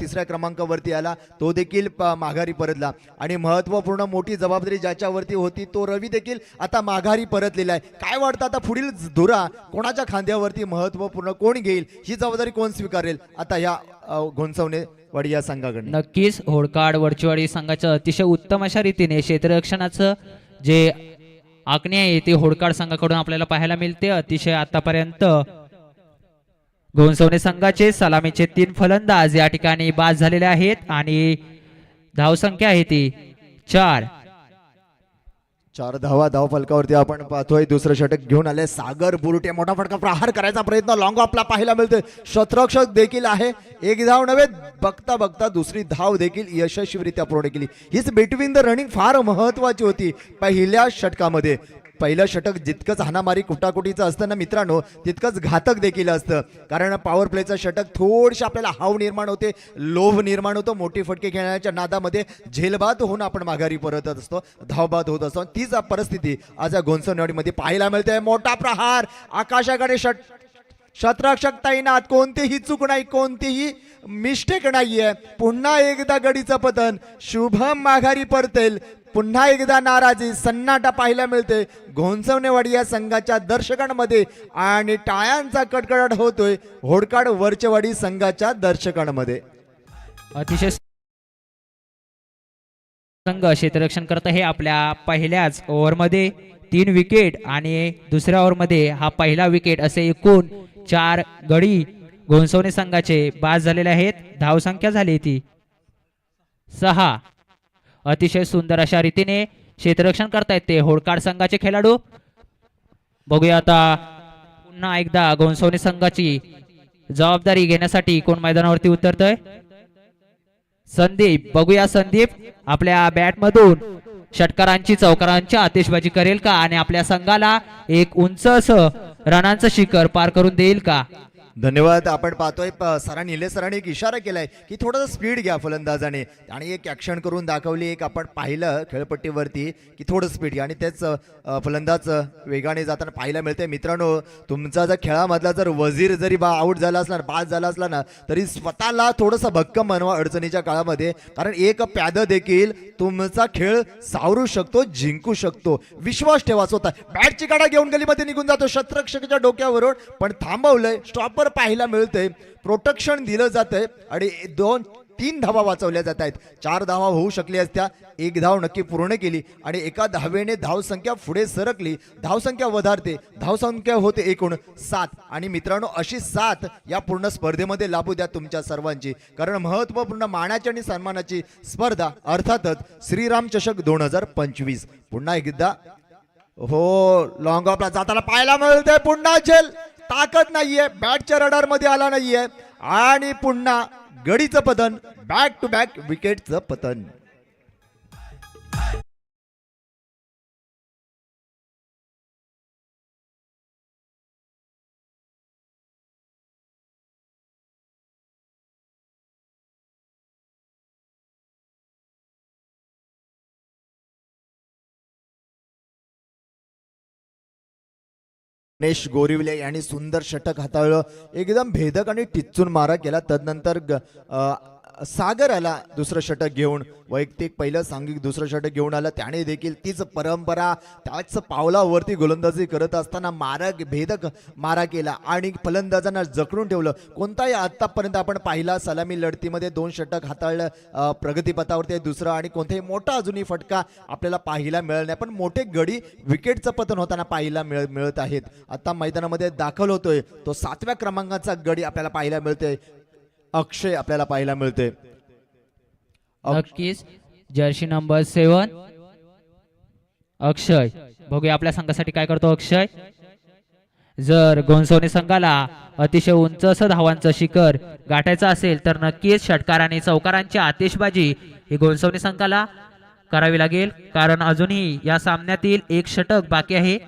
तिसऱ्या क्रमांकावरती आला. तो देखील माघारी परतला. आणि महत्त्वपूर्ण मोठी जबाबदारी ज्याच्यावरती होती तो रवी देखील आता माघारी परतलेला आहे. काय वाटतं आता पुढील धुरा कोणाच्या खांद्यावरती महत्त्वपूर्ण कोण घेईल? ही जबाबदारी कोण स्वीकारेल? आता ह्या घोणसवणे वडिया संघाकडे नक्कीच होडकाड वरचीवाडी संघाचं अतिशय उत्तम अशा रीतीने क्षेत्ररक्षणाचं जे आखणी आहे ते होडकाड संघाकडून आपल्याला पाहायला मिळते. अतिशय आतापर्यंत घोणसवणे संघाचे सलामीचे तीन फलंदाज या ठिकाणी बाद झालेले आहेत आणि धावसंख्या आहे ती चार. चार धावा धाव फलकावरती आपण पाहतोय. दुसरं षटक घेऊन आले. सागर बुरुटे मोठा फटका प्रहार करायचा प्रयत्न. लॉंग ऑफला पाहायला मिळतोय. शत्रक्षक देखील आहे. एक धाव नव्हे बघता बघता दुसरी धाव देखील यशस्वीरित्या पूर्ण केली. हीच बिटवीन द रनिंग फार महत्वाची होती पहिल्या षटकामध्ये. पहिलं षटक जितकंच हाणामारी कुटाकुटीचं असतं ना मित्रांनो तितकंच घातक देखील असतं. कारण पॉवर प्लेचं षटक थोडीशी आपल्याला हाव निर्माण होते लोभ निर्माण होतो. मोठी फटके खेळण्याच्या नादामध्ये झेलबाद होऊन आपण माघारी परत असतो धावबाद होत असतो. तीच परिस्थिती आज या गोंसवणवाडीमध्ये पाहायला मिळते मोठा प्रहार आकाशाकडे षट शत्रक्षक तैनात कोणतीही चूक नाही कोणतीही मिस्टेक नाहीये. पुन्हा एकदा गडीचं पतन शुभम माघारी परतेल. पुन्हा एकदा नाराजी सन्नाटा पाहायला मिळते घोंसवणेवाडी या संघाच्या दर्शकांमध्ये आणि टाळ्यांचा कडकडाट होतोय होडकाड वरचेवाडी संघाच्या दर्शकांमध्ये. अतिशय संघ क्षेत्ररक्षण करत आहे आपल्या पहिल्याच ओव्हरमध्ये. तीन विकेट आणि दुसऱ्या ओव्हरमध्ये हा पहिला विकेट असे एकूण चार गडी घोंसवणे संघाचे बाद झालेले आहेत. धावसंख्या झाली ती. सहा. अतिशय सुंदर अशा रीतीने क्षेत्ररक्षण करतायत ते होडकाड संघाचे खेळाडू. बघूया आता पुन्हा एकदा घोणसवणे संघाची जबाबदारी घेण्यासाठी कोण मैदानावरती उतरतोय? संदीप बघूया संदीप आपल्या बॅट मधून षटकारांची चौकारांची आतिषबाजी करेल का? आणि आपल्या संघाला एक उंच असं रनांचं शिखर पार करून देईल का? धन्यवाद. आपण पाहतोय प- सरांनी निलेश सरांनी एक इशारा केलाय की थोडंसं स्पीड घ्या फलंदाजाने. आणि एक ऍक्शन करून दाखवली एक आपण पाहिलं खेळपट्टीवरती की थोडं स्पीड घ्या. आणि तेच फलंदाज वेगाने जाताना पाहायला मिळते मित्रांनो तुमचा जर खेळामधला जर वजीर जरी बा आऊट झाला असला बाद झाला असला ना तरी स्वतःला थोडंसं भक्कम बनवा अडचणीच्या काळामध्ये. कारण एक प्याद देखील तुमचा खेळ सावरू शकतो जिंकू शकतो. विश्वास ठेवा स्वतः. बॅटची काढा घेऊन गलीमध्ये निघून जातो. शतरक्षकाच्या डोक्यावरून. पण थांबवलंय. स्टॉपर पाहायला मिळतंय. प्रोटेक्शन दिलं जातंय आणि दोन तीन धावा वाचवल्या जात आहेत. चार धावा होऊ शकल्या असत्या एक धाव नक्की पूर्ण केली आणि एका धावेने धावसंख्या पुढे सरकली. धावसंख्या वधारते धावसंख्या होते एकूण सात. आणि मित्रांनो अशी सात या पूर्ण स्पर्धेमध्ये लाभू द्या तुमच्या सर्वांची. कारण महत्त्वपूर्ण मानाची आणि सन्मानाची स्पर्धा अर्थातच श्रीराम चषक दोन हजार पंचवीस. पुन्हा एकदा हो लॉंग ऑफला जाताना पाहायला मिळतंय पुन्हा झेल. ताकद नाहीये बॅटच्या रडारमध्ये आला नाहीये. आणि पुन्हा गडीचं पतन बॅक टू बॅक विकेटचं पतन. गणेश गोरिवले यांनी सुंदर षटक हाताळलं. एकदम भेदक आणि टिच्चून मारा केला. तदनंतर ग- सागर आला दुसरं षटक घेऊन वैयक्तिक पहिलं सांघिक दुसरं षटक घेऊन आलं. त्याने देखील तीच परंपरा त्याच पावलावरती गोलंदाजी करत असताना मारा भेदक मारा केला आणि फलंदाजांना जखडून ठेवलं. कोणताही आतापर्यंत आपण पाहिला सलामी लढतीमध्ये दोन षटक हाताळलं प्रगतीपथावरती दुसरं आणि कोणताही मोठा अजूनही फटका आपल्याला पाहायला मिळत नाही. पण मोठे गडी विकेटचं पतन होताना पाहायला मिळ मिळत आहेत. आता मैदानामध्ये दाखल होतोय. तो सातव्या क्रमांकाचा गडी आपल्याला पाहायला मिळतोय. अक्षय आपल्याला पाहायला मिळते नक्कीच. Jersey number seven Akshay. बघूया आपल्या संघासाठी काय करतो अक्षय. जर गोंसवणे संघाला अतिशय उंच असं धावांचं शिखर गाठायचं असेल तर नक्कीच षटकार आणि चौकारांची आतिषबाजी ही गोंसवणे संघाला करावी लागेल. कारण अजूनही या सामन्यातील एक षटक बाकी आहे.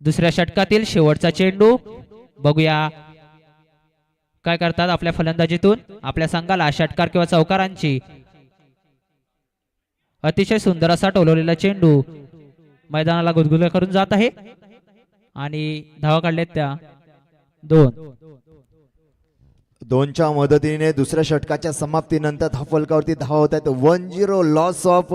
दुसऱ्या षटकातील शेवटचा चेंडू. बघूया काय करतात आपल्या फलंदाजीतून? आपल्या संघाला षटकार किंवा चौकारांची. अतिशय सुंदर असा टोलवलेला चेंडू मैदानाला गुदगुल्या करून जात आहे. आणि धावा काढल्यात त्या. दोन. दोनच्या मदतीने दुसऱ्या षटकाच्या समाप्तीनंतर धाव फलकावरती धाव होत आहेत. वन झिरो लॉस ऑफ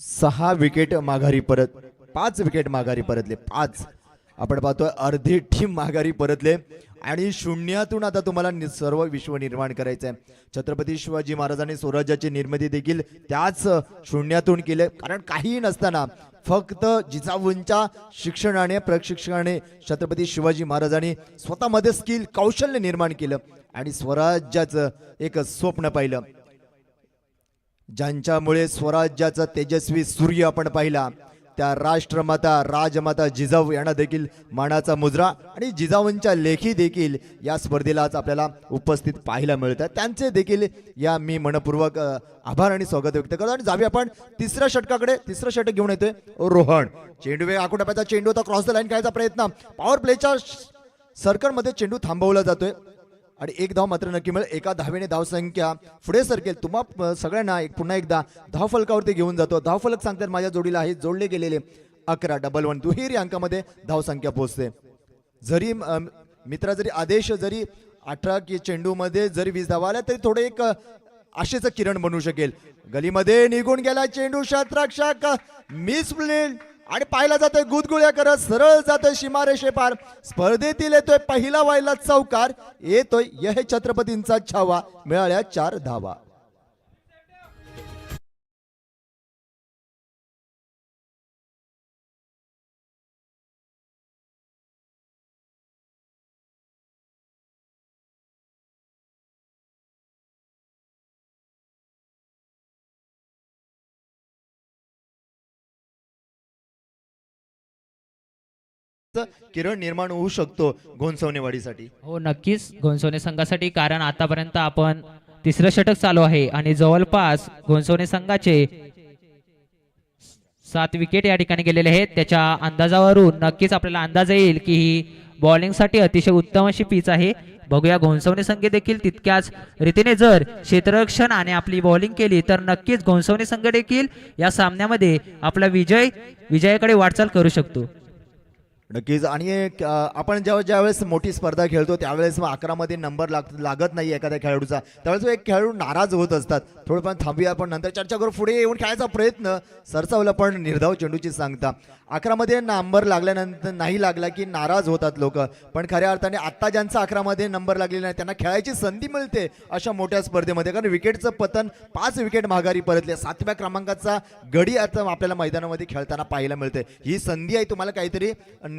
सहा विकेट माघारी परत. पाच विकेट माघारी परतले पाच. आपण पाहतोय अर्धी टीम माघारी परतले आणि शून्यातून आता तुम्हाला सर्व विश्व निर्माण करायचं आहे छत्रपती शिवाजी महाराजांनी स्वराज्याची निर्मिती देखील त्याच शून्यातून केले. कारण काहीही नसताना फक्त जिजाऊंच्या शिक्षणाने प्रशिक्षणाने छत्रपती शिवाजी महाराजांनी स्वतःमध्ये स्किल कौशल्य निर्माण केलं आणि स्वराज्याचं एक स्वप्न पाहिलं. ज्यांच्यामुळे स्वराज्याचा तेजस्वी सूर्य आपण पाहिला त्या राष्ट्रमाता राजमाता जिजाऊ यांना देखील मानाचा मुजरा आणि जिजाऊंच्या लेखी देखील या स्पर्धेला आज आपल्याला उपस्थित पाहायला मिळतात. त्यांचे देखील या मी मनपूर्वक आभार आणि स्वागत व्यक्त करतो. आणि जाऊया आपण तिसऱ्या षटकाकडे. तिसरं षटक घेऊन येतोय रोहन. चेंडू वेग आकुटाप्याचा चेंडू होता क्रॉस द लाईन करायचा प्रयत्न. पॉवर प्लेच्या सर्कलमध्ये चेंडू थांबवला जातोय. आणि एक धाव मात्र नक्की मिळेल. एका धावेने धावसंख्या पुढे सरकेल. तुम्हा सगळ्यांना एक पुन्हा एकदा धाव फलकावरती घेऊन जातो. धाव फलक सांगतात माझ्या जोडीला आहे जोडले गेलेले. अकरा डबल वन दुहेरी अंकामध्ये धावसंख्या पोहोचते. जरी मित्रा जरी आदेश जरी अठरा की चेंडूमध्ये जरी वीज धावा आल्या तरी थोडे एक आशेचं किरण बनू शकेल. गलीमध्ये निघून गेला चेंडू शतरक्षक. मिस आणि पाहिला जातोय गुदगुळ्या करत सरळ जातोय सीमारेषे पार स्पर्धेतील येतोय पहिला वायला चौकार येतोय यह छत्रपतींचा छावा मिळाल्या चार धावा. किरण निर्माण होऊ शकतो गोंसवणेवाडीसाठी हो नक्कीच. गोंसवणे संघासाठी कारण आतापर्यंत आपण तिसरं षटक चालू आहे आणि जवळपास गोंसवणे संघाचे सात विकेट या ठिकाणी गेलेले आहेत. त्याच्या अंदाजावरून नक्कीच आपल्याला अंदाज येईल की ही बॉलिंगसाठी अतिशय उत्तम अशी पिच आहे. बघूया घोणसवणे संघ देखील तितक्याच रीतीने जर क्षेत्ररक्षण आणि आपली बॉलिंग केली तर नक्कीच घोणसवणे संघ देखील या सामन्यामध्ये आपला विजय विजयाकडे वाटचाल करू शकतो. नक्कीच. आणि आपण जेव्हा ज्यावेळेस मोठी स्पर्धा खेळतो त्यावेळेस मग अकरामध्ये नंबर लाग लागत नाही एखाद्या खेळाडूचा. त्यावेळेस एक खेळाडू नाराज होत असतात. थोडंफार थांबूया आपण नंतर चर्चा करू. पुढे येऊन खेळायचा प्रयत्न सरसावला पण निर्धाव चेंडूची सांगता. अकरामध्ये नंबर लागल्यानंतर नाही लागला की नाराज होतात लोक. पण खऱ्या अर्थाने आत्ता ज्यांचा अकरामध्ये नंबर लागलेला नाही त्यांना खेळायची संधी मिळते अशा मोठ्या स्पर्धेमध्ये. कारण विकेटचं पतन पाच विकेट माघारी परतले. सातव्या क्रमांकाचा गडी आता आपल्याला मैदानामध्ये खेळताना पाहायला मिळते ही संधी आहे तुम्हाला काहीतरी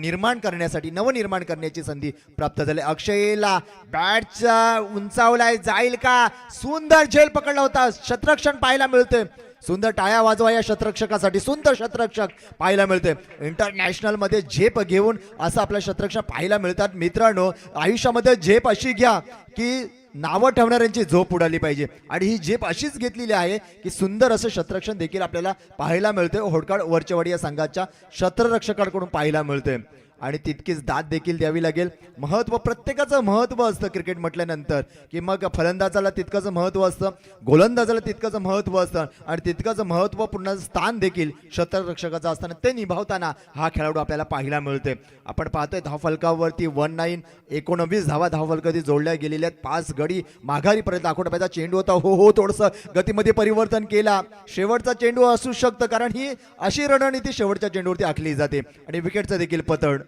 निर्माण करण्यासाठी नवनिर्माण करण्याची संधी प्राप्त झाली. अक्षयला बॅटचा उंचावलाय जाईल का? सुंदर झेल पकडला होता. शत्रक्षण पाहायला मिळते सुंदर टाळ्या वाजवा या शतरक्षकासाठी. सुंदर शतरक्षक पाहायला मिळते इंटरनॅशनलमध्ये झेप घेऊन असं आपल्या शतरक्षक पाहायला मिळतात. मित्रांनो आयुष्यामध्ये झेप अशी घ्या की नावं ठेवणाऱ्यांची झोप उडाली पाहिजे. आणि ही झेप अशीच घेतलेली आहे की सुंदर असं शतरक्षण देखील आपल्याला पाहायला मिळते होडकाड वरचेवाडी या संघाच्या शतरक्षकाकडून पाहायला मिळते आणि तितकीच दाद देखील द्यावी लागेल. महत्त्व प्रत्येकाचं महत्त्व असतं क्रिकेट म्हटल्यानंतर. की मग फलंदाजाला तितकंच महत्त्व असतं गोलंदाजाला तितकंच महत्त्व असतं आणि तितकंच महत्त्वपूर्ण स्थान देखील शतरक्षकाचं असताना ते निभावताना हा खेळाडू आपल्याला पाहायला मिळते आपण पाहतोय धावफलकावरती वन नाईन एकोणवीस धावा धावफलकावरती जोडल्या गेलेल्या आहेत. पाच गडी माघारी परत दाखवण्याचा चेंडू होता हो हो थोडंसं गतीमध्ये परिवर्तन केला. शेवटचा चेंडू असू शकतं कारण ही अशी रणनीती शेवटच्या चेंडूवरती आखली जाते. आणि विकेटचं देखील पतड.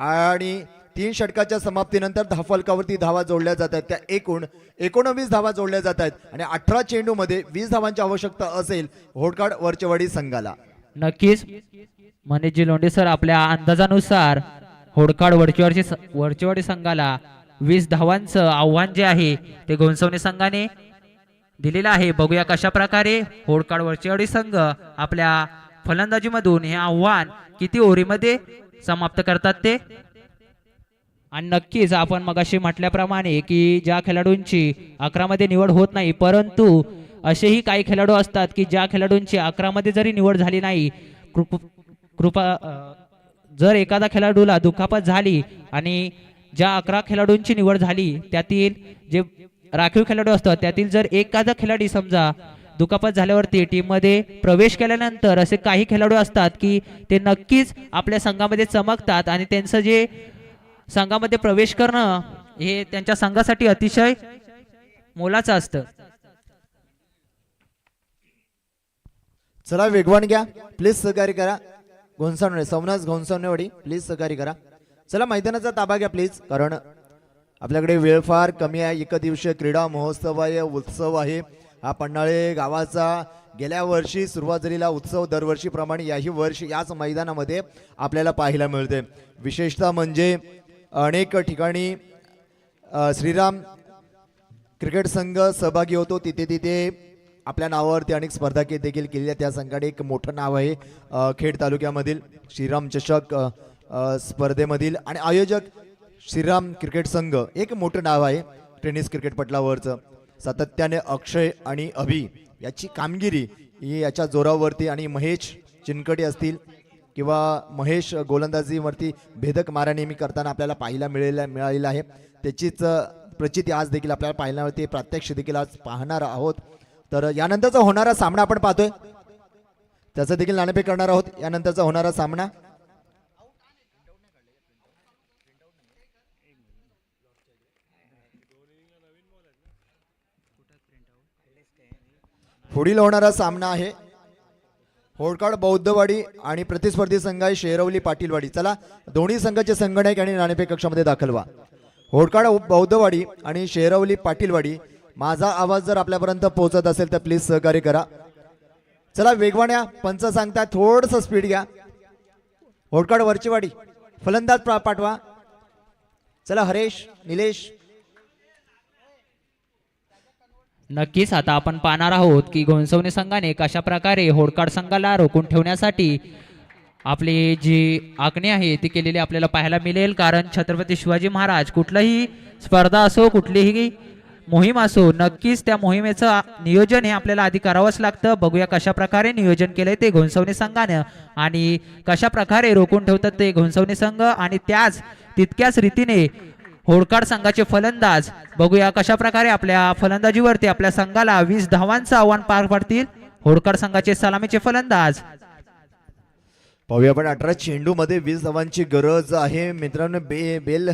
आणि तीन षटकाच्या समाप्तीनंतर धावफलकावरती धावा जोडल्या जात आहेत. त्या एकूण एकोणवीस धावा जोडल्या जात आहेत आणि अठरा चेंडूमध्ये वीस धावांची आवश्यकता असेल होडकाड वरचेवाडी संघाला. नक्कीच. म्हणजे लोंढे सर आपल्या अंदाजानुसार होडकाड वरचेवाडी वरचेवाडी संघाला वीस धावांचं आव्हान जे आहे ते गोंसवणे संघाने दिलेलं आहे. बघूया कशा प्रकारे होडकाड वरचेवाडी संघ आपल्या फलंदाजीमधून हे आव्हान किती ओव्हरीमध्ये समाप्त करतात ते? आणि नक्कीच आपण मगाशी म्हटल्याप्रमाणे की ज्या खेळाडूंची अकरामध्ये निवड होत नाही परंतु असेही काही खेळाडू असतात की ज्या खेळाडूंची अकरामध्ये जरी निवड झाली नाही कृप कृपा जर एखादा खेळाडूला दुखापत झाली आणि ज्या अकरा खेळाडूंची निवड झाली त्यातील जे राखीव खेळाडू असतात त्यातील जर एखादा खेळाडी समजा दुखापत झाल्यावरती टीममध्ये प्रवेश केल्यानंतर असे काही खेळाडू असतात की ते नक्कीच आपल्या संघामध्ये चमकतात आणि त्यांचं जे संघामध्ये प्रवेश करणं हे त्यांच्या संघासाठी अतिशय मोलाचं असतं. चला वेगवान घ्या. प्लीज सहकार्य करा. घोणसावणे सोमनाथ घोणसावणेवाडी प्लीज सहकार्य करा. चला मैदानाचा ताबा घ्या प्लीज कारण आपल्याकडे वेळ फार कमी आहे. एक दिवसीय क्रीडा महोत्सव आहे उत्सव आहे. हा पन्हाळे गावाचा गेल्या वर्षी सुरुवात झालेला उत्सव दरवर्षीप्रमाणे याही वर्षी याच मैदानामध्ये आपल्याला पाहायला मिळते. विशेषतः म्हणजे अनेक ठिकाणी श्रीराम क्रिकेट संघ सहभागी होतो. तिथे तिथे आपल्या नावावरती अनेक स्पर्धा के- देखील केलेल्या त्या संघाने एक मोठं नाव आहे खेड तालुक्यामधील श्रीराम चषक स्पर्धेमधील. आणि आयोजक श्रीराम क्रिकेट संघ एक मोठं नाव आहे टेनिस क्रिकेट पटलावरचं. सातत्याने अक्षय आणि अभि याची कामगिरी ही याच्या जोरावरती आणि महेश चिनकटे असतील किंवा महेश गोलंदाजीवरती भेदक मारा नेहमी करताना आपल्याला पाहायला मिळेल मिळालेलं आहे. त्याचीच प्रचिती आज देखील आपल्याला पाहायला मिळते देखील आज पाहणार आहोत. तर यानंतरचा होणारा सामना आपण पाहतोय. त्याचं देखील नाणेपे करणार आहोत. यानंतरचा होणारा सामना पुढील होणारा सामना आहे. होडकाड बौद्धवाडी आणि प्रतिस्पर्धी संघ आहे शेरवली पाटीलवाडी. चला दोन्ही संघाचे संगणक आणि नाणेफेक कक्षामध्ये दाखल व्हा. होडकाड बौद्धवाडी आणि शेरवली पाटीलवाडी माझा आवाज जर आपल्यापर्यंत पोहोचत असेल तर प्लीज सहकार्य करा. चला वेगवाण्या पंच सांगता थोडस स्पीड घ्या. होडकाड वरचीवाडी. फलंदाज पाठवा. चला हरेश निलेश नक्कीच आता आपण पाहणार आहोत की घोणसवणे संघाने कशा प्रकारे होडकाड संघाला रोखून ठेवण्यासाठी आपली जी आखणी आहे ती केलेली आपल्याला पाहायला मिळेल. कारण छत्रपती शिवाजी महाराज कुठलाही स्पर्धा असो कुठलीही मोहीम असो नक्कीच त्या मोहिमेचं नियोजन हे आपल्याला आधी करावंच लागतं. बघूया कशा प्रकारे नियोजन केलंय ते घोणसवणे संघानं आणि कशा प्रकारे रोखून ठेवतात ते घोणसवणे संघ. आणि त्याच तितक्याच रीतीने होडकाड संघाचे फलंदाज. बघूया कशा प्रकारे आपल्या फलंदाजीवरती आपल्या संघाला वीस धावांचं आव्हान पार पडतील. होडकाड संघाचे सलामीचे फलंदाज. पाहूया आपण अठरा चेंडू मध्ये वीस धावांची गरज आहे. मित्रांनो बे बेल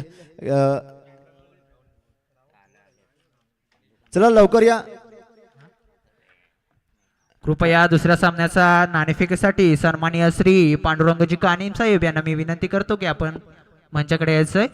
चला लवकर या. कृपया दुसऱ्या सामन्याचा नाणेफेकीसाठी सन्माननीय श्री पांडुरंगजी कानिम साहेब यांना मी विनंती करतो की आपण मंचाकडे यायचंय.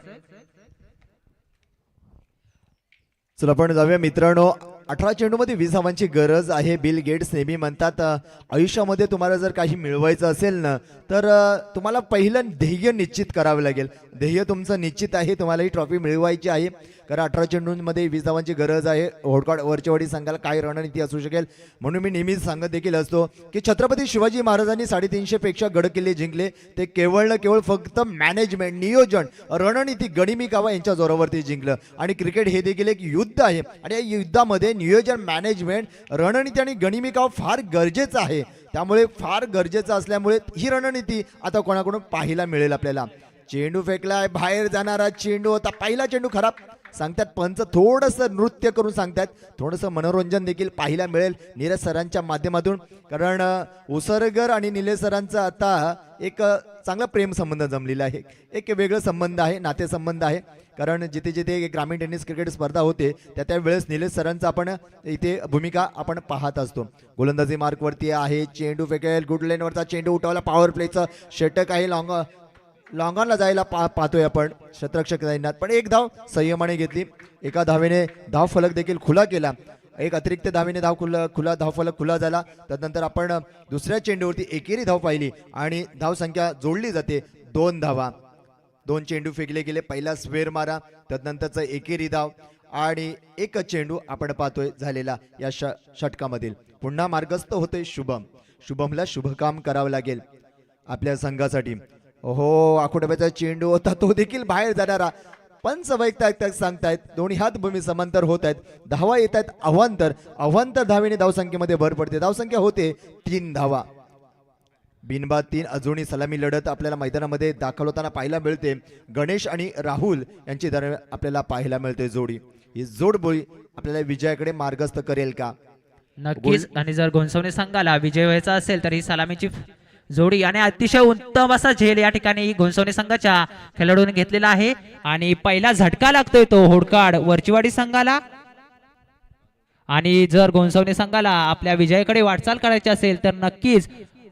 चला आपण जाऊया मित्रांनो. अठरा चेंडूमध्ये वीस धावांची गरज आहे. बिल गेट्स नेहमी म्हणतात आयुष्यामध्ये तुम्हाला जर काही मिळवायचं असेल ना तर तुम्हाला पहिलं ध्येय निश्चित करावं लागेल. ध्येय तुमचं निश्चित आहे. तुम्हाला ही ट्रॉफी मिळवायची आहे. कारण अठरा चेंडूंमध्ये वीस धावांची गरज आहे. होडकाड वरचेवाडी संघाला काय रणनीती असू शकेल म्हणून मी नेहमीच सांगत देखील असतो की छत्रपती शिवाजी महाराजांनी साडेतीनशेपेक्षा गड किल्ले जिंकले. ते केवळ न केवळ फक्त मॅनेजमेंट नियोजन रणनीती गणिमी कावा यांच्या जोरावरती जिंकलं. आणि क्रिकेट हे देखील एक युद्ध आहे. आणि या युद्धामध्ये नियोजन मॅनेजमेंट रणनीती आणि गणिमिका फार गरजेचं आहे. त्यामुळे फार गरजेचं असल्यामुळे ही रणनीती आता कोणाकडून पाहायला मिळेल आपल्याला. चेंडू फेकलाय बाहेर जाणारा चेंडू होता. पहिला चेंडू खराब. सांगतात पंच थोडंसं नृत्य करून सांगतात. थोडंसं मनोरंजन देखील पाहायला मिळेल. नीरज सरांच्या माध्यमातून. कारण अ, उसरगर आणि निलेश सरांचं आता एक चांगला प्रेम संबंध जमलेला आहे. एक वेगळं संबंध आहे नातेसंबंध आहे. कारण जिथे जिथे ग्रामीण टेनिस क्रिकेट स्पर्धा होते त्या त्या वेळेस निलेश सरांचा आपण इथे भूमिका आपण पाहत असतो. गोलंदाजी मार्कवरती आहे चेंडू फेकेल गुड लेनवरचा चेंडू उठवला पॉवर प्लेचं षटक आहे लॉंग लॉंगॉनला जायला पा पाहतोय आपण शतरक्षक जाईनात पण एक धाव संयमाने घेतली. एका धावेने धाव फलक देखील खुला केला. एक अतिरिक्त धावेने धाव खुला खुला धाव फलक खुला झाला. त्यानंतर आपण दुसऱ्या चेंडूवरती एकेरी धाव पाहिली आणि धाव संख्या जोडली जाते. दोन धावा. दोन चेंडू फेकले गेले. पहिला स्वेर मारा त्यानंतरचा एकेरी धाव आणि एक चेंडू आपण पाहतोय झालेला या श षटकामधील. पुन्हा मार्गस्थ होते शुभम. शुभमला शुभकाम करावं लागेल आपल्या संघासाठी. हो आखोडब्याचा चेंडू होता तो देखील बाहेर जाणारा. पंच वैयक्तिक सांगतायत दोन्ही हात भूमी समांतर होत आहेत धावा येत आहेत अवांतर. अवांतर धावेने धावसंख्येमध्ये भर पडते. धावसंख्या होते तीन धावा. बिनबाद तीन अजूनही सलामी लढत आपल्याला मैदानामध्ये दाखल होताना पाहायला मिळते. गणेश आणि राहुल यांची दरम्यान आपल्याला पाहायला मिळते जोडी. ही जोड बोळी आपल्याला विजयाकडे मार्गस्थ करेल का? नक्कीच. आणि जर गोंसवणे संघाला विजय व्हायचा असेल तर ही सलामीची जोडी आणि अतिशय उत्तम असा झेल या ठिकाणी गोंसवणे संघाच्या खेळाडूने घेतलेला आहे. आणि पहिला झटका लागतोय तो होडकाड वरचीवाडी संघाला. आणि जर गोंसवणे संघाला आपल्या विजयाकडे वाटचाल करायची असेल तर नक्कीच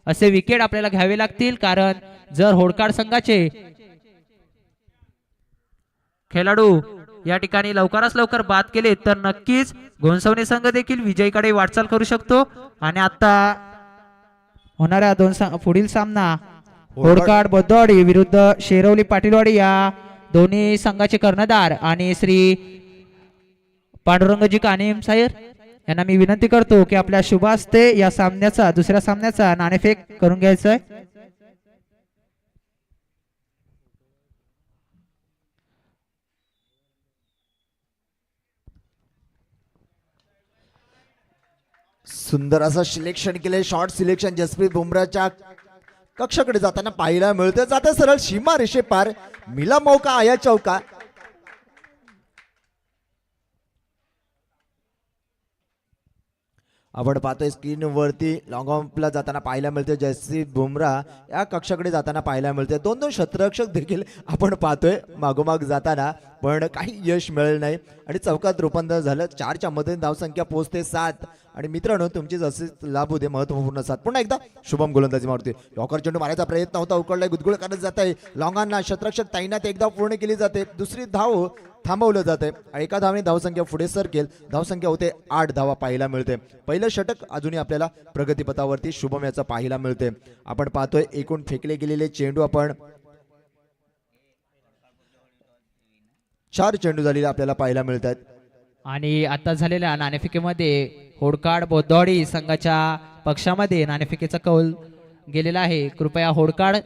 असे विकेट आपल्याला घ्यावे लागतील. कारण जर होडकाड संघाचे खेळाडू या ठिकाणी लवकरात लवकर बाद केले तर नक्कीच गोंसवणे संघ देखील विजयीकडे वाटचाल करू शकतो. आणि आता होणाऱ्या दोन सा- पुढील सामना होडकाड बद्दवाडी विरुद्ध शेरवली पाटीलवाडी या दोन्ही संघाचे कर्णधार आणि श्री पांडुरंगजी कानेम साहेब. यांना मी विनंती करतो की आपल्या शुभ हस्ते या सामन्याचा दुसऱ्या सामन्याचा नाणेफेक करून घ्यायचं आहे सुंदर असं सिलेक्शन केले शॉर्ट सिलेक्शन जसप्रीत बुमराच्या कक्षाकडे जाताना पाहायला मिळतं जाते सरळ सीमा रेषे पार मिला मौका आया चौका. आपण पाहतोय. स्क्रीनवरती लॉंग जाताना पाहायला मिळते जयसीत बुमराह या कक्षाकडे जाताना पाहायला मिळते दोन दोन शतरक्षक देखील आपण पाहतोय मागोमाग जाताना. पण काही यश मिळेल नाही. आणि चौकात रूपांतर झालं. चारच्या मध्ये धावसंख्या पोहोचते सात. आणि मित्रांनो तुमची जसे लाभ होते महत्त्वपूर्ण सात. पुन्हा एकदा शुभम गोलंदाजी मारते. लॉकर चेंडू मारायचा प्रयत्न होता. उकडलाय गुदगुळ करत जात आहे लॉंगांना शतरक्षक तैनात एकदा पूर्ण केली जाते. दुसरी धाव थांबवलं जाते एका धावने धावसंख्या पुढे सरकेल. धावसंख्या होते आठ धावा पाहायला मिळते. पहिलं षटक अजूनही आपल्याला प्रगतीपथावरती शुभम याचा पाहायला मिळते. आपण पाहतोय एकूण फेकले गेलेले चेंडू आपण चार चेंडू झालेले आपल्याला पाहायला मिळतात आणि आता झालेल्या नाणेफिकेमध्ये होडकाड बोद्धवाडी संघाच्या पक्षामध्ये नाणेफिकेचा कौल गेलेला आहे. कृपया होडकाड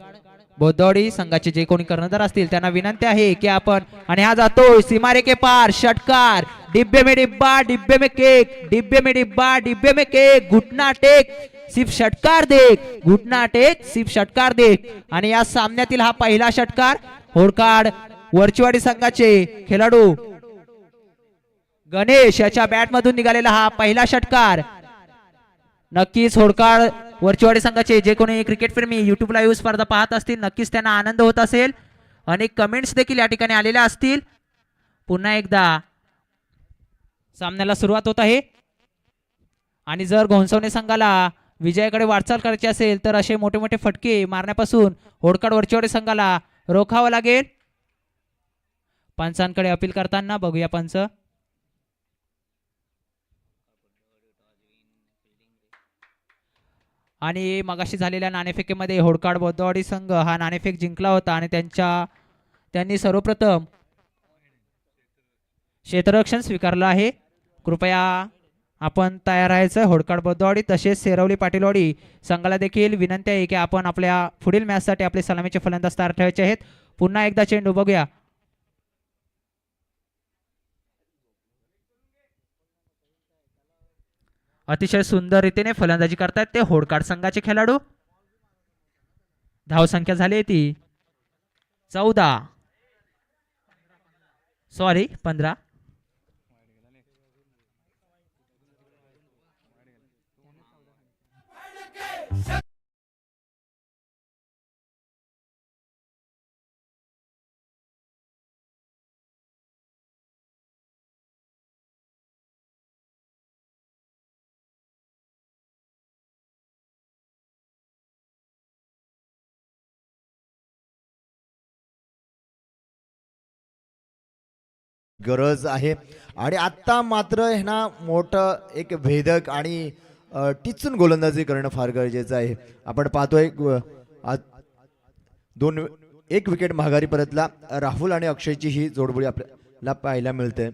बोद्धवाडी संघाचे जे कोणी कर्णधार असतील त्यांना विनंती आहे की आपण आणि हा जातोय सीमारेखे पार षटकार डिब्बे में डिब्बा डिब्बे में केक डिब्बे में डिब्बा डिब्बे में केक घुटना टेक सिर्फ षटकार देख घुटना टेक सिर्फ षटकार देख. आणि या सामन्यातील हा पहिला षटकार होडकाड वरचीवाडी संघाचे खेळाडू गणेश याच्या बॅट मधून निघालेला हा पहिला षटकार नक्कीच होडकाळ वरचीवाडी संघाचे जे कोणी क्रिकेट प्रेमी युट्यूब लाईव्ह स्पर्धा पाहत असतील नक्कीच त्यांना आनंद होत असेल. अनेक कमेंट्स देखील या ठिकाणी आलेल्या असतील. पुन्हा एकदा सामन्याला सुरुवात होत आहे. आणि जर घोंसवणे संघाला विजयाकडे वाटचाल करायची असेल तर असे मोठे मोठे फटके मारण्यापासून होडकाड वरचीवाडी संघाला रोखावं लागेल. पंचांकडे अपील करताना बघूया पंच. आणि मगाशी झालेल्या नाणेफेकीमध्ये होडकाड बौद्धवाडी संघ हा नाणेफेक जिंकला होता आणि त्यांच्या त्यांनी सर्वप्रथम क्षेत्ररक्षण स्वीकारलं आहे. कृपया आपण तयार राहायचं. होडकाड बौद्धवाडी तसेच सेरवली पाटीलवाडी संघाला देखील विनंती आहे की आपण आपल्या पुढील मॅचसाठी आपले सलामीचे फलंदाज तयार ठेवायचे आहेत. पुन्हा एकदा चेंडू बघूया. अतिशय सुंदर रीतीने फलंदाजी करतायत ते होडकाड संघाचे खेळाडू. धावसंख्या झाली आहे ती. चौदा. सॉरी पंधरा. गरज आहे. आणि आत्ता मात्र ह्यांना मोठं एक भेदक आणि टिचून गोलंदाजी करणं फार गरजेचं आहे. आपण पाहतोय आ- दोन एक विकेट माघारी परतला. राहुल आणि अक्षयची ही जोडबोळी आपल्याला पाहायला मिळते.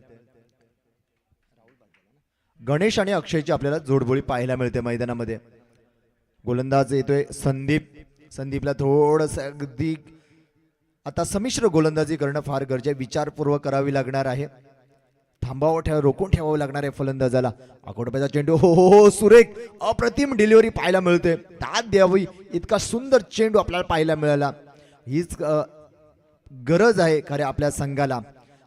गणेश आणि अक्षयची आपल्याला जोडबोळी पाहायला मिळते मैदानामध्ये. गोलंदाज येतोय संदीप. संदीपला थोडस अगदी आता समिश्र गोलंदाजी करणं फार गरजे विचारपूर्वक करावी लागणार आहे. थांबावं ठेवा रोखून ठेवावं लागणार आहे फलंदाजाला. अकोटप्याचा चेंडू हो हो हो सुरेख. अप्रतिम डिलिव्हरी पाहायला मिळते दाद द्यावी इतका सुंदर चेंडू आपल्याला पाहायला मिळाला. हीच गरज आहे खरे आपल्या संघाला.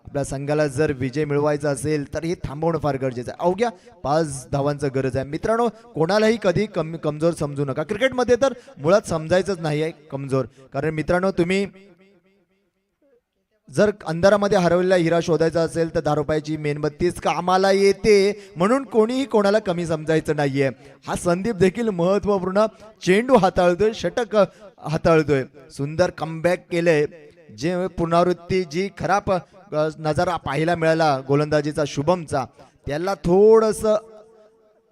आपल्या संघाला जर विजय मिळवायचा असेल तर हे थांबवणं फार गरजेचं आहे. अवघ्या पाच धावांचं गरज आहे. मित्रांनो कोणालाही कधी कम कमजोर समजू नका. क्रिकेटमध्ये तर मुळात समजायचंच नाही आहे कमजोर. कारण मित्रांनो तुम्ही जर अंधारामध्ये हरवलेला हिरा शोधायचा असेल तर दारोपायची मेणबत्तीच कामाला येते. म्हणून कोणीही कोणाला कमी समजायचं नाहीये. हा संदीप देखील महत्त्वपूर्ण चेंडू हाताळतोय षटक हाताळतोय. सुंदर कमबॅक केलंय. जे पुनरावृत्ती जी खराब नजारा पाहायला मिळाला गोलंदाजीचा शुभमचा. त्याला थोडस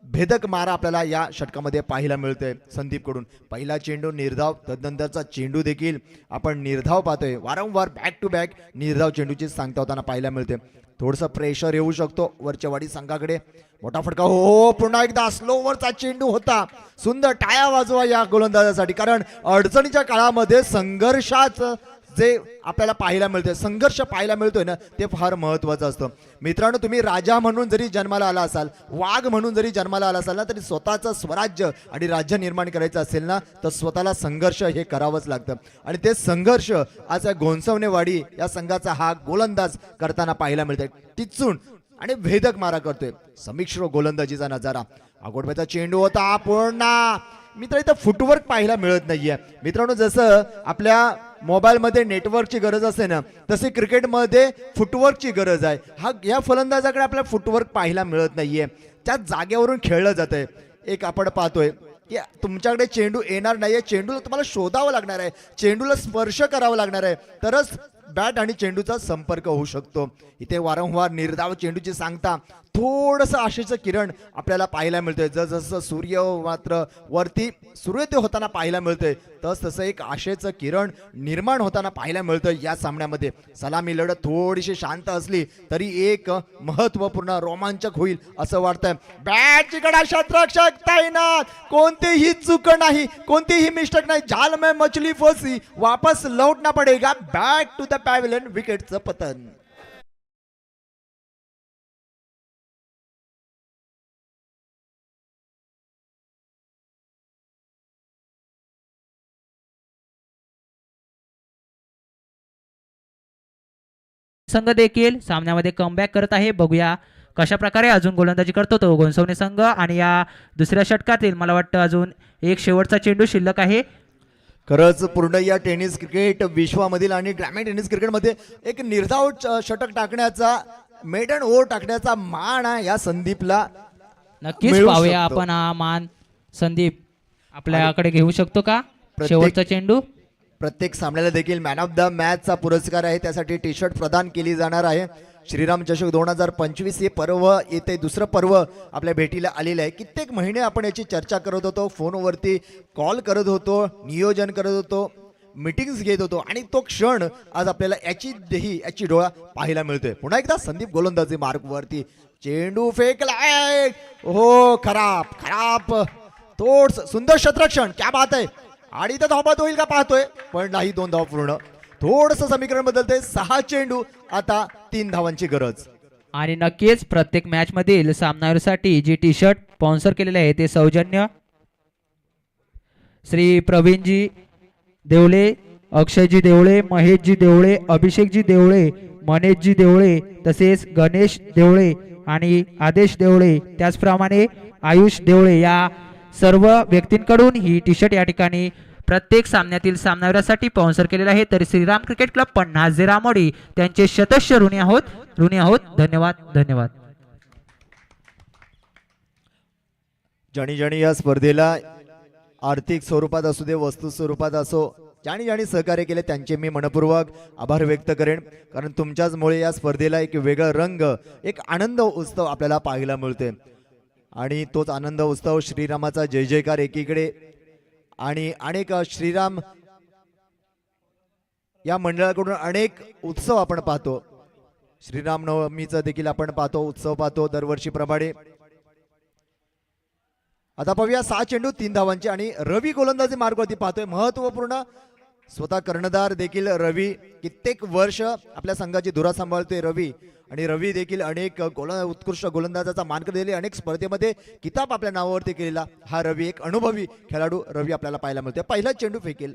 भेदक मारा आपल्याला या षटकामध्ये पाहायला मिळतोय संदीपकडून. पहिला चेंडू निर्धाव तदनंतरचा चेंडू देखील आपण निर्धाव पाहतोय. वारंवार बॅक टू बॅक निर्धाव चेंडूची सांगता होताना पाहायला मिळते थोडंसं प्रेशर येऊ शकतो वरच्या संघाकडे. मोठा फटका हो, हो पुन्हा एकदा स्लोवरचा चेंडू होता. सुंदर टाया वाजवा या गोलंदाजासाठी कारण अडचणीच्या काळामध्ये संघर्षाच जे आपल्याला पाहायला मिळतं संघर्ष पाहायला मिळतोय ना ते फार महत्वाचं असतं. मित्रांनो तुम्ही राजा म्हणून जरी जन्माला आला असाल वाघ म्हणून जरी जन्माला आला असाल ना तरी स्वतःचं स्वराज्य आणि राज्य निर्माण करायचं असेल ना तर स्वतःला संघर्ष हे करावंच लागतं. आणि ते संघर्ष आज गोंसवणेवाडी या संघाचा हा गोलंदाज करताना पाहायला मिळतोय. टिचून आणि भेदक मारा करतोय. समिश्र गोलंदाजीचा नजारा. अगोडब्याचा चेंडू होता पुन्हा मित्र इथं फुटवर्क पाहायला मिळत नाहीये. मित्रांनो जसं आपल्या मोबाईलमध्ये नेटवर्कची गरज असते ना तसे क्रिकेटमध्ये फुटवर्कची गरज आहे. हा या फलंदाजाकडे आपल्याला फुटवर्क पाहायला मिळत नाहीये. त्या जागेवरून खेळलं जात आहे एक आपण पाहतोय की तुमच्याकडे चेंडू येणार नाहीये. चेंडूला तुम्हाला शोधावं लागणार आहे. चेंडूला स्पर्श करावा लागणार आहे. तरच बॅट आणि चेंडूचा संपर्क होऊ शकतो. इथे वारंवार निर्धाव चेंडूची सांगता थोडंसं आशेचं किरण आपल्याला पाहायला मिळतंय. जसजसं सूर्य मात्र वरती सूर्योदय होताना पाहायला मिळतंय. तस तसं एक आशेचं किरण निर्माण होताना पाहायला मिळतंय या सामन्यामध्ये. सलामी लढत थोडीशी शांत असली तरी एक महत्त्वपूर्ण रोमांचक होईल असं वाटतंय. बॅटची कडा शतरक्षक तैनात. कोणतीही चुक नाही कोणतीही मिस्टेक नाही. झाल में मछली फसी वापस लौटना पडेगा. बॅक टू द पॅव्हिलन विकेटचं पतन. संघ देखील सामन्यामध्ये कमबॅक करत आहे. बघूया कशा प्रकारे अजून गोलंदाजी करतो तो गोंसवणे संघ. आणि या दुसऱ्या षटकातील मला वाटतं अजून एक शेवटचा चेंडू शिल्लक आहे. खरंच पूर्ण या टेनिस क्रिकेट विश्वामधील आणि ग्रामीण टेनिस क्रिकेटमध्ये एक निर्धाव च- षटक टाकण्याचा मेडन ओव्हर टाकण्याचा मान आहे या संदीपला. नक्कीच मिळू पाहूया शकतो. आपण हा मान. संदीप आपल्याकडे घेऊ शकतो का? प्रत्येक- शेवटचा चेंडू? प्रत्येक सामन्याला देखील मॅन ऑफ द मॅचचा पुरस्कार आहे. त्यासाठी टी शर्ट प्रदान केली जाणार आहे. श्रीराम चषक दोन हजार पंचवीस हे पर्व येते दुसरं पर्व आपल्या भेटीला आलेलं आहे. कित्येक महिने आपण याची चर्चा करत होतो फोनवरती कॉल करत होतो नियोजन करत होतो मिटिंग्स घेत होतो आणि तो क्षण आज आपल्याला याची देही याची डोळा पाहायला मिळतोय. पुन्हा एकदा संदीप गोलंदाजी मार्ग वरती चेंडू फेकलाय. हो खराब खराब. थोडस सुंदर शत्रक्षण. क्या बात आहे. आणि तर धावपात होईल का पाहतोय पण नाही दोन धाव पूर्ण. थोडस समीकरण बदलते सहा चेंडू आता तीन धावांची गरज. आणि नक्कीच प्रत्येक मॅच मधील सामनासाठी जी टी शर्ट स्पॉन्सर केलेले आहे ते सौजन्य श्री प्रवीणजी देवळे अक्षयजी देवळे महेशजी देवळे अभिषेकजी देवळे मनेशजी देवळे तसेच गणेश देवळे आणि आदेश देवळे त्याचप्रमाणे आयुष देवळे या सर्व व्यक्तींकडून ही टी शर्ट या ठिकाणी प्रत्येक सामन्यातील सामनावीरासाठी स्पॉन्सर केलेला आहे तर श्रीराम क्रिकेट क्लब पन्नास जे रामोडी त्यांचे शतस्य ऋणी आहोत. ऋणी आहोत. धन्यवाद. धन्यवाद. ज्याणी ज्याणी या स्पर्धेला आर्थिक स्वरूपात असू दे वस्तू स्वरूपात असो ज्याणी ज्याणी सहकार्य केले त्यांचे मी मनपूर्वक आभार व्यक्त करेन. कारण तुमच्याचमुळे या स्पर्धेला एक वेगळा रंग एक आनंद उत्सव आपल्याला पाहायला मिळते आणि तोच आनंद उत्सव श्रीरामाचा जय जयकार एकीकडे. आणि अनेक श्रीराम या मंडळाकडून अनेक उत्सव आपण पाहतो. श्रीराम नवमीचा देखील आपण पाहतो उत्सव पाहतो दरवर्षीप्रमाणे. आता पाहूया सहा चेंडू तीन धावांचे आणि रवी गोलंदाजी मार्गवरती पाहतोय. महत्त्वपूर्ण स्वतः कर्णधार देखील रवी. कित्येक वर्ष आपल्या संघाची धुरा सांभाळतोय रवी. आणि रवी देखील अनेक गोलंदा उत्कृष्ट गोलंदाजाचा मानकर दिले अनेक स्पर्धेमध्ये किताब आपल्या नावावरती केलेला हा रवी एक अनुभवी खेळाडू रवी आपल्याला पाहायला मिळतोय पहिला चेंडू फेकेल.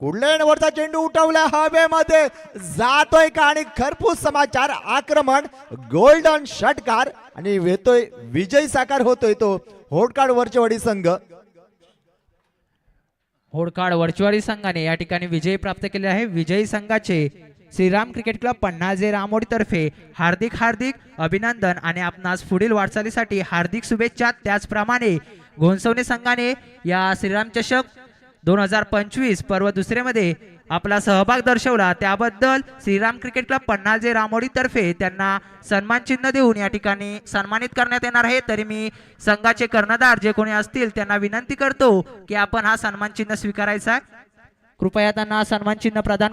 कुठल्या वरचा चेंडू उठवला? हवेमध्ये जातोय का? आणि खरपूस समाचार आक्रमण गोल्डन षटकार आणि वेतोय विजय साकार होतोय तो होडकाड वरचेवाडी संघ. होडकाड वरचेवाडी संघाने या ठिकाणी विजय प्राप्त केले आहे. विजयी संघाचे श्रीराम क्रिकेट क्लब पन्नाजे रामोडीतर्फे हार्दिक हार्दिक अभिनंदन आणि आपणास पुढील वाटचालीसाठी हार्दिक शुभेच्छा. त्याचप्रमाणे घोणसवणे संघाने या श्रीराम चषक दोन हजार पंचवीस पर्व दुसरेमध्ये आपला सहभाग दर्शवला. त्याबद्दल श्रीराम क्रिकेट क्लब पन्नाजे रामोडीतर्फे त्यांना सन्मान चिन्ह देऊन या ठिकाणी सन्मानित करण्यात येणार आहे. तरी मी संघाचे कर्णधार जे कोणी असतील त्यांना विनंती करतो की आपण हा सन्मान चिन्ह स्वीकारायचा आहे. कृपया त्यांना सन्मान चिन्ह प्रदान